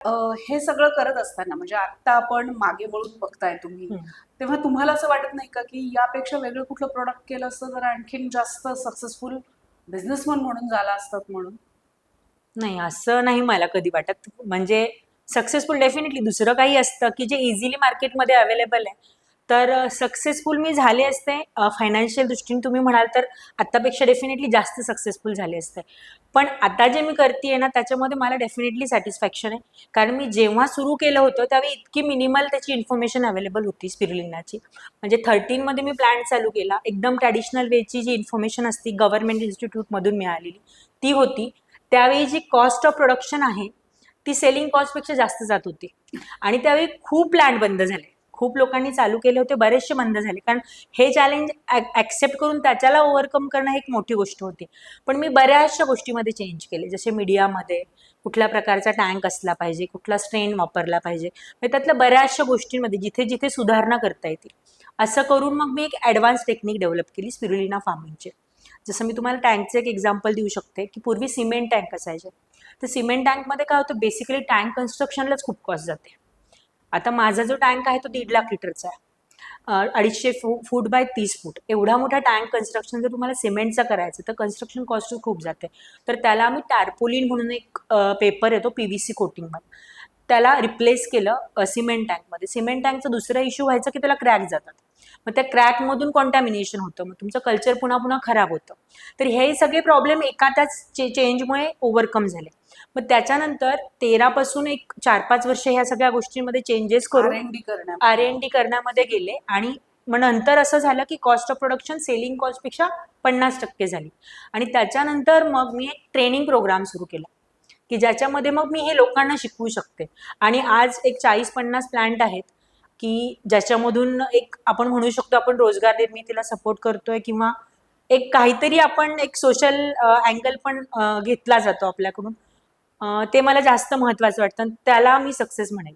हे सगळं करत असताना म्हणजे आता आपण मागे वळून बघताय तुम्ही. तेव्हा तुम्हाला असं वाटत नाही का की यापेक्षा वेगळं कुठलं प्रोडक्ट केलं असतं तर आणखीन जास्त सक्सेसफुल बिझनेसमन म्हणून झाला असतात म्हणून? नाही असं नाही मला कधी वाटत. म्हणजे सक्सेसफुल डेफिनेटली दुसरं काही असतं की जे इझिली मार्केटमध्ये अवेलेबल आहे. तर सक्सेसफुल मी झाले असते. फायनान्शियल दृष्टीने तुम्ही म्हणाल तर आत्तापेक्षा डेफिनेटली जास्त सक्सेसफुल झाले असते. पण आता जे मी करते ना त्याच्यामध्ये मला डेफिनेटली सॅटिस्फॅक्शन आहे. कारण मी जेव्हा सुरू केलं होतं त्यावेळी इतकी मिनिमल त्याची इन्फॉर्मेशन अवेलेबल होती स्पिरुलिनाची म्हणजे थर्टीनमध्ये मी प्लॅन चालू केला. एकदम ट्रॅडिशनल वेची जी इन्फॉर्मेशन असती गव्हर्नमेंट इन्स्टिट्यूटमधून मिळालेली ती होती. त्यावेळी जी कॉस्ट ऑफ प्रोडक्शन आहे ती सेलिंग कॉस्टपेक्षा जास्त जात होती. आणि त्यावेळी खूप प्लॅन्ट बंद झाले. खूप लोकांनी चालू केले होते बरेचसे बंद झाले. कारण हे चॅलेंज ॲक्सेप्ट करून त्याच्याला ओव्हरकम करणं एक मोठी गोष्ट होती. पण मी बऱ्याचशा गोष्टीमध्ये चेंज केले. जसे मीडियामध्ये कुठल्या प्रकारचा टँक असला पाहिजे कुठला स्ट्रेन वापरला पाहिजे. म्हणजे त्यातल्या बऱ्याचशा गोष्टींमध्ये जिथे जिथे सुधारणा करता येतील. असं करून मग मी एक ॲडव्हान्स टेक्निक डेव्हलप केली स्पिरुलिना फार्मिंगचे जसं मी तुम्हाला टँकचं एक एक्झाम्पल देऊ शकते की पूर्वी सिमेंट टँक असायचे. तर सिमेंट टँकमध्ये काय होतं बेसिकली टँक कन्स्ट्रक्शनलाच खूप कॉस्ट जाते. आता माझा जो टँक आहे तो दीड लाख लिटरचा आहे. अडीचशे फू फूट बाय तीस फूट. एवढा मोठा टँक कन्स्ट्रक्शन जर तुम्हाला सिमेंटचा करायचं तर कन्स्ट्रक्शन कॉस्ट खूप जाते. तर त्याला आम्ही टॅरपोलिन म्हणून एक पेपर येतो पी व्ही सी कोटिंगमध्ये त्याला रिप्लेस केलं सिमेंट टँकमध्ये सिमेंट टँकचा दुसरा इश्यू व्हायचा की त्याला क्रॅक जातात. मग त्या क्रॅकमधून कॉन्टॅमिनेशन होतं. मग तुमचं कल्चर पुन्हा पुन्हा खराब होतं. तर हे सगळे प्रॉब्लेम एका त्याच चे चेंजमुळे ओव्हरकम झाले. मग त्याच्यानंतर तेरापासून एक चार पाच वर्ष ह्या सगळ्या गोष्टींमध्ये चेंजेस करून आर एन डी करण्यामध्ये. गेले आणि मग नंतर असं झालं की कॉस्ट ऑफ प्रोडक्शन सेलिंग कॉस्टपेक्षा पन्नास टक्के झाली. आणि त्याच्यानंतर मग मी एक ट्रेनिंग प्रोग्राम सुरू केला. की ज्याच्यामध्ये मग मी हे लोकांना शिकवू शकते. आणि आज एक चाळीस पन्नास प्लांट आहेत. की ज्याच्यामधून एक आपण म्हणू शकतो आपण रोजगार निर्मितीला सपोर्ट करतोय किंवा एक काहीतरी आपण एक सोशल अँगल पण घेतला जातो आपल्याकडून. ते मला जास्त महत्त्वाचं वाटतं. आणि त्याला मी सक्सेस म्हणेल